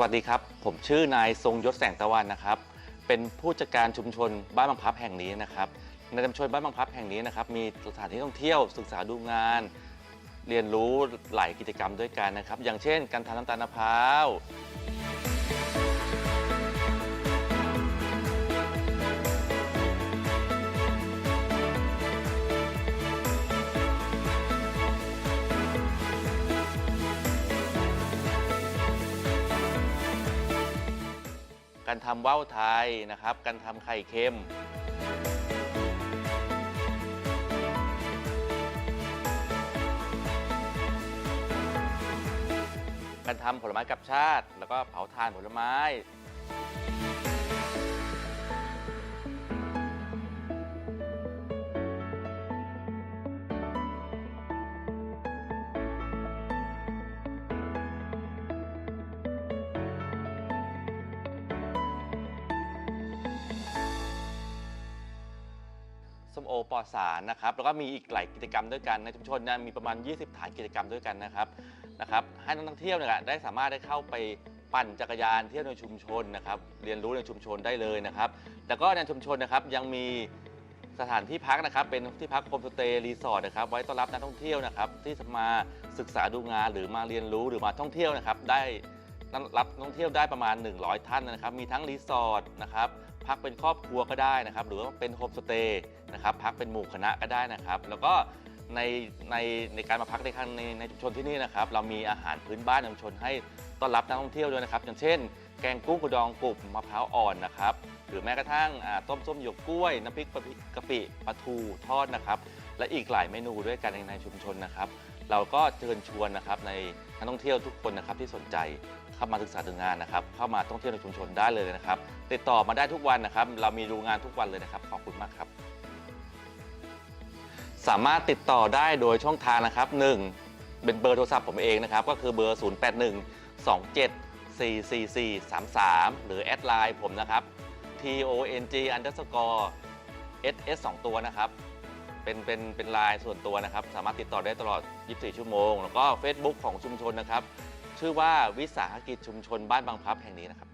วัสดีครับ ผมชื่อนายทรงยศแสงตะวันนะครับ เป็นผู้จัดการชุมชนบ้านบางพับแห่งนี้นะครับในชุมชนบ้านบางพับแห่งนี้นะครับมีสถานที่ท่องเที่ยวศึกษาดูงาน เรียนรู้หลายกิจกรรมด้วยกันนะครับ อย่างเช่น การทำน้ำตาลมะพร้าว การทำว่าวไทยนะครับ การทำไข่เค็ม การทำผลไม้กับชาติ แล้วก็เผาทานผลไม้ ปอสารนะครับแล้วก็มีอีกหลายกิจกรรมด้วยกันในชุมชนนยมีประมาณ 20 ฐานกิจกรรมด้วยกันนะครับนะครับให้นักท่องเที่ยวเนี่ยได้สามารถได้เข้าไปปั่นจักรยานเที่ยวในชุมชนนะครับเรียนรู้ในชุมชนได้เลยนะครับแต่ก็ในชุมชนนะครับยังมีสถานที่พักนะครับเป็นที่พักโฮมสเตย์รีสอร์ทนะครับไว้ต้อนรับนักท่องเที่ยวนะครับที่จะมาศึกษาดูงานหรือมาเรียนรู้หรือมาท่องเที่ยวนะครับได้ รับนักท่องเที่ยวได้ประมาณ 100 ท่านนะครับ มีทั้งรีสอร์ทนะครับ พักเป็นครอบครัวก็ได้นะครับ หรือว่าเป็นโฮมสเตย์นะครับ พักเป็นหมู่คณะก็ได้นะครับ แล้วก็ในในในการมาพักในครั้งในในชุมชนที่นี่นะครับ เรามีอาหารพื้นบ้านในชุมชนให้ต้อนรับนักท่องเที่ยวด้วยนะครับ อย่างเช่น แกงกุ้งกระดองกรุบมะพร้าวอ่อนนะครับ หรือแม้กระทั่งต้มส้มหยวกกล้วย น้ำพริกกะปิปลาทูทอดนะครับ และอีกหลายเมนูด้วยกันในในชุมชนนะครับ เราก็เชิญชวนนะครับในนักท่องเที่ยวทุกคนนะครับที่สนใจเข้ามาศึกษาดูงานนะครับ เข้ามาท่องเที่ยวในชุมชนได้เลยนะครับ ติดต่อมาได้ทุกวันนะครับ เรามีดูงานทุกวันเลยนะครับ ขอบคุณมากครับ สามารถติดต่อได้โดยช่องทางนะครับ 1. เป็นเบอร์โทรศัพท์ผมเองนะครับ ก็คือเบอร์ 0 8 1 2 7 4 4 4 3 3 หรือแอดไลน์ผมนะครับ T O N G underscore S S 2 ตัวนะครับ เป็นเป็นเป็นไลน์ส่วนตัวนะครับ สามารถติดต่อได้ตลอด 24 ชั่วโมง แล้วก็ Facebook ของชุมชนนะครับ ชื่อว่าวิสาหกิจชุมชนบ้านบางพลับแห่งนี้นะครับ